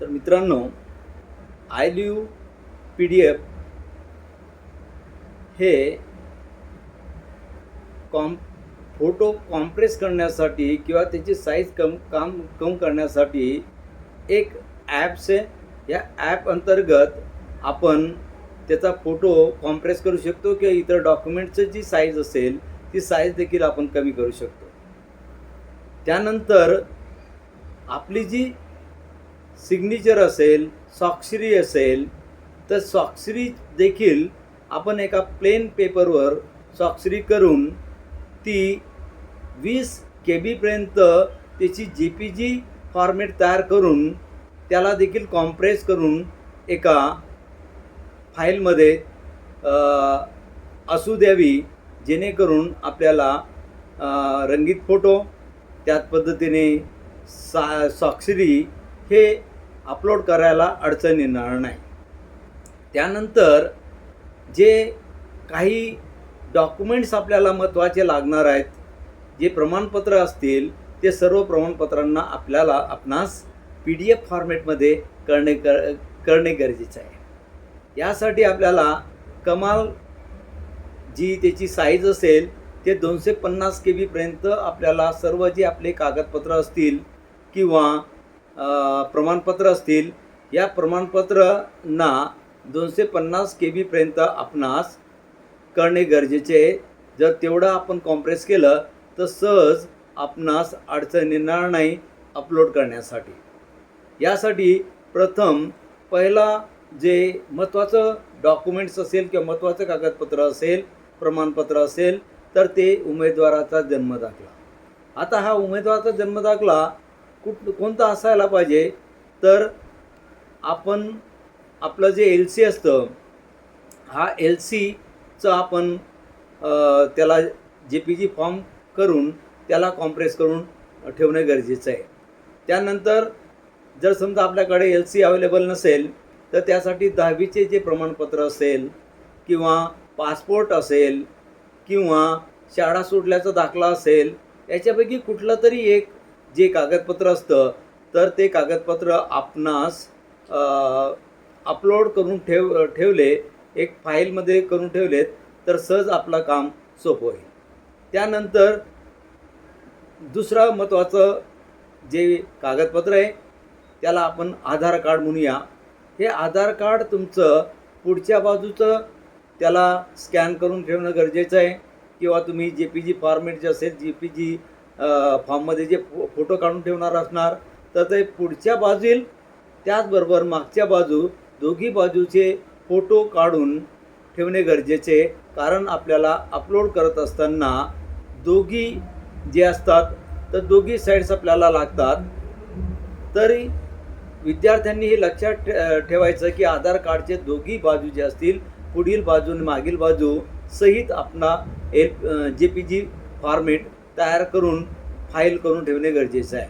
तर मित्रांनो I love P D F हे कॉम फोटो कॉम्प्रेस करण्यासाठी किंवा त्याची साईज कम काम कम करण्यासाठी एक ॲप्स आहे. या ॲप अंतर्गत आपण त्याचा फोटो कॉम्प्रेस करू शकतो किंवा इतर डॉक्युमेंटचं जी साईज असेल ती साईज देखील आपण कमी करू शकतो. त्यानंतर आपली जी सिग्नेचर असेल स्वाक्षरी असेल तर स्वाक्षरी देखील आपण एका प्लेन पेपरवर स्वाक्षरी करून ती वीस के बीपर्यंत त्याची जी पी जी फॉर्मेट तयार करून त्याला देखील कॉम्प्रेस करून एका फाईलमध्ये असू द्यावी जेणेकरून आपल्याला रंगीत फोटो त्याच पद्धतीने सा स्वाक्षरी हे अपलोड करायला अडचण येणार नाही. त्यानंतर जे काही डॉक्युमेंट्स आपल्याला महत्त्वाचे लागणार आहेत जे प्रमाणपत्र असतील ते सर्व प्रमाणपत्रांना आपल्याला आपणास पी डी एफ फॉर्मॅटमध्ये करणे कर करणे गरजेचं आहे. यासाठी आपल्याला कमाल जी त्याची साईज असेल ते दोनशे पन्नास के बीपर्यंत आपल्याला सर्व जे आपले कागदपत्र असतील किंवा प्रमाणपत्र असतील या प्रमाणपत्रांना दोनशे पन्नास के बीपर्यंत आपणास करणे गरजेचे आहे. जर तेवढं आपण कॉम्प्रेस केलं तर सहज आपणास अडचण येणार नाही अपलोड करण्यासाठी. यासाठी प्रथम पहिला जे महत्त्वाचं डॉक्युमेंट्स असेल किंवा महत्त्वाचं कागदपत्र असेल प्रमाणपत्र असेल तर ते उमेदवाराचा जन्मदाखला आता हा उमेदवाराचा जन्मदाखला कुठ कोणता असायला पाहिजे तर आपण आपलं जे एल सी असतं हा एल सीचं आपण त्याला जे पी जी फॉर्म करून त्याला कॉम्प्रेस करून ठेवणं गरजेचं आहे. त्यानंतर जर समजा आपल्याकडे एल सी अवेलेबल नसेल तर त्यासाठी दहावीचे जे प्रमाणपत्र असेल किंवा पासपोर्ट असेल किंवा शाळा सुटल्याचा दाखला असेल याच्यापैकी कुठलं तरी एक जे कागदपत्र असतं तर ते कागदपत्र आपणास अपलोड करून ठेव ठेवले एक फाईलमध्ये करून ठेवलेत तर सहज आपलं काम सोपं होईल. त्यानंतर दुसरं महत्त्वाचं जे कागदपत्र आहे त्याला आपण आधार कार्ड म्हणूया. हे आधार कार्ड तुमचं पुढच्या बाजूचं त्याला स्कॅन करून ठेवणं गरजेचं आहे. किंवा तुम्ही जे पी जी फॉर्मेट जे असेल जे पी जी फॉर्ममध्ये जे फो फोटो काढून ठेवणार असणार तर ते पुढच्या बाजूला त्याचबरोबर मागच्या बाजू दोघी बाजूचे फोटो काढून ठेवणे गरजेचे कारण आपल्याला अपलोड करत असताना दोघी जे असतात तर दोघी साईड्स आपल्याला लागतात. तरी विद्यार्थ्यांनी हे लक्षात ठे- ठेवायचं की आधार कार्डचे दोघी बाजू जे असतील पुढील बाजू आणि मागील बाजू सहित आपला L J P G format तयार करून फाईल करून ठेवणे गरजेचं आहे.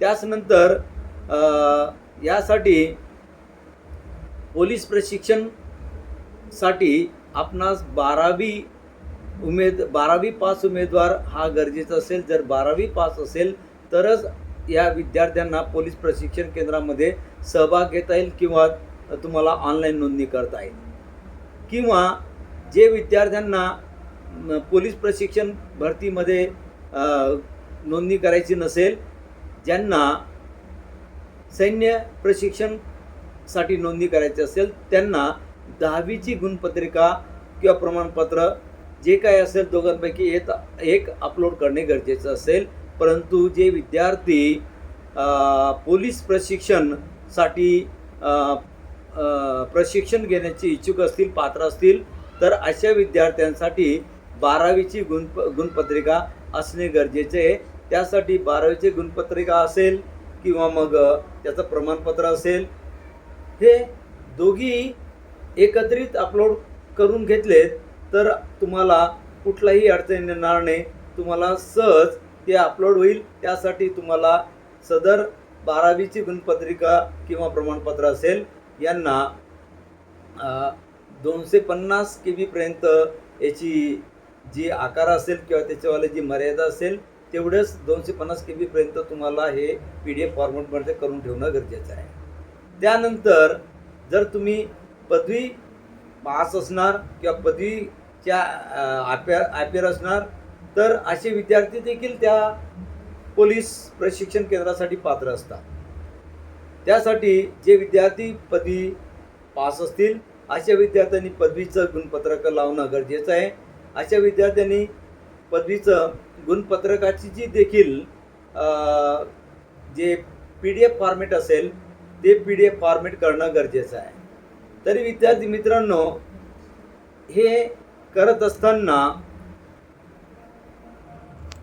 त्याचनंतर यासाठी पोलीस प्रशिक्षणसाठी आपणास बारावी उमेद बारावी पास उमेदवार हा गरजेचा असेल. जर बारावी पास असेल तरच या विद्यार्थ्यांना पोलीस प्रशिक्षण केंद्रामध्ये सहभाग घेता येईल किंवा तुम्हाला ऑनलाईन नोंदणी करता येईल. किंवा जे विद्यार्थ्यांना पोलीस प्रशिक्षण भरतीमध्ये नोंदणी करायची नसेल ज्यांना सैन्य प्रशिक्षणसाठी नोंदणी करायची असेल त्यांना दहावीची गुणपत्रिका किंवा प्रमाणपत्र जे काय असेल दोघांपैकी एक एक अपलोड करणे गरजेचं असेल. परंतु जे विद्यार्थी पोलीस प्रशिक्षणसाठी प्रशिक्षण घेण्याची इच्छुक असतील पात्र असतील तर अशा विद्यार्थ्यांसाठी बारावीची गुण गुणपत्रिका असणे गरजेचे आहे. त्यासाठी बारावीची गुणपत्रिका असेल किंवा मग त्याचं प्रमाणपत्र असेल हे दोघी एकत्रित अपलोड करून घेतलेत तर तुम्हाला कुठलाही अडचण येणार नाही. तुम्हाला सहज ते अपलोड होईल. त्यासाठी तुम्हाला सदर बारावीची गुणपत्रिका किंवा प्रमाणपत्र असेल. यांना दोनशे पन्नास के बीपर्यंत याची जी आकार असेल किंवा त्याच्यावाले जी मर्यादा असेल तेवढंच दोनशे पन्नास के बीपर्यंत तुम्हाला हे पी डी एफ फॉर्मॅटमध्ये करून ठेवणं गरजेचं आहे. त्यानंतर जर तुम्ही पदवी पास असणार किंवा पदवीच्या आप्या अपेअर असणार तर असे विद्यार्थी देखील त्या पोलीस प्रशिक्षण केंद्रासाठी पात्र असतात. त्यासाठी जे विद्यार्थी पदवी पास असतील अशा विद्यार्थ्यांनी पदवीचं गुणपत्रक लावणं गरजेचं आहे. अशा विद्यार्थ्यांनी पदवीचं गुणपत्रकाची जी देखील J P D F format असेल ते पी डी एफ फॉर्मेट करणं गरजेचं आहे. तरी विद्यार्थी मित्रांनो हे करत असताना